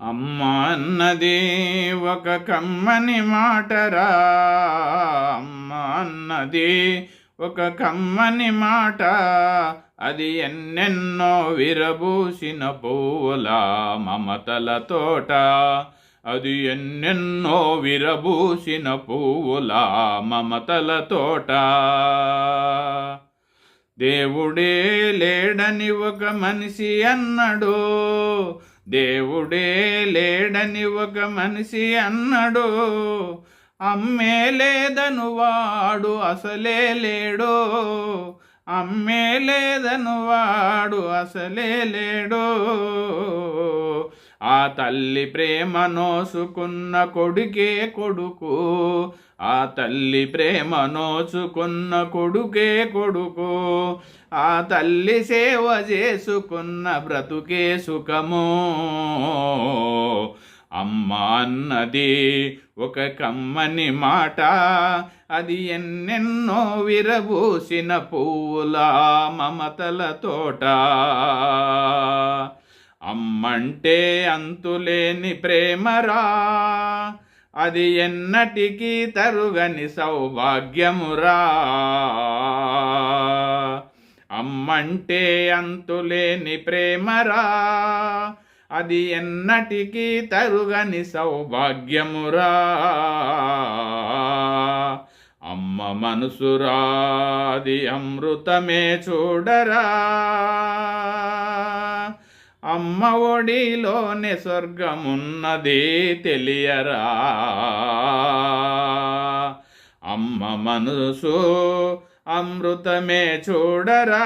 అమ్మ అన్నది ఒక కమ్మని మాటరా. అమ్మ అన్నది ఒక కమ్మని మాట. అది ఎన్నెన్నో విరబూసిన పువ్వుల మమతల తోట. అది ఎన్నెన్నో విరబూసిన పువ్వుల మమతల తోట. దేవుడే లేడని ఒక మనిషి అన్నాడు. దేవుడే లేడని ఒక మనిషి అన్నాడు అమ్మే లేదను వాడు అసలే లేడు. అమ్మే లేదను వాడు అసలే లేడు. ఆ తల్లి ప్రేమ నోసుకున్న కొడుకే కొడుకు ఆ తల్లి ప్రేమ నోచుకున్న కొడుకే కొడుకు. ఆ తల్లి సేవ చేసుకున్న బ్రతుకే సుఖము. అమ్మ అన్నది ఒక కమ్మని మాట. అది ఎన్నెన్నో విరబూసిన పువ్వుల మమతల తోట. అమ్మంటే అంతులేని ప్రేమరా. అది ఎన్నటికీ తరుగని సౌభాగ్యమురా. అమ్మంటే అంతులేని ప్రేమరా. అది ఎన్నటికీ తరుగని సౌభాగ్యమురా. అమ్మ మనసురా అది అమృతమే చూడరా. అమ్మ ఒడిలోనే స్వర్గమున్నది తెలియరా. అమ్మ మనసు అమృతమే చూడరా.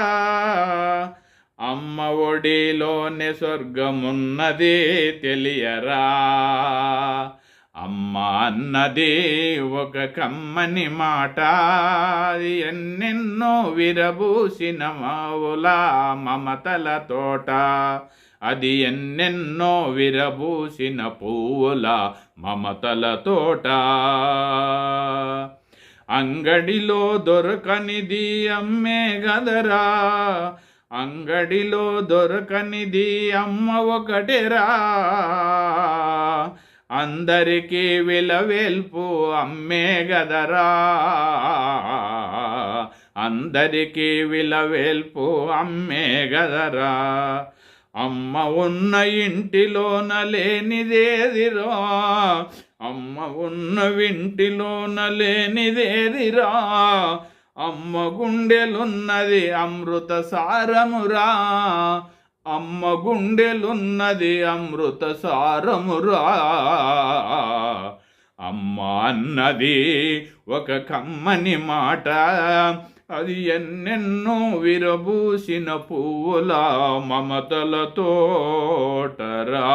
అమ్మ ఒడిలోనే స్వర్గమున్నది తెలియరా. అమ్మ అన్నదే ఒక కమ్మని మాట. అది ఎన్నెన్నో విరబూసిన మావుల మమతల తోట. అది ఎన్నెన్నో విరబూసిన పువ్వుల మమతల తోట. అంగడిలో దొరకనిది అమ్మే గదరా. అంగడిలో దొరకనిది అమ్మ ఒకటేరా. అందరికీ విలవేల్పు అమ్మే గదరా. అందరికీ విలవేల్పు అమ్మే గదరా. అమ్మ ఉన్న ఇంటిలోన లేనిదేదిరా. అమ్మ ఉన్న ఇంటిలోన లేనిదేదిరా. అమ్మ గుండెలున్నది అమృత సారమురా అమ్మ గుండెలున్నది అమృత సారమురా. అమ్మ అన్నది ఒక కమ్మని మాట. అది ఎన్నెన్నో విరబూసిన పువ్వుల మమతల తోటరా.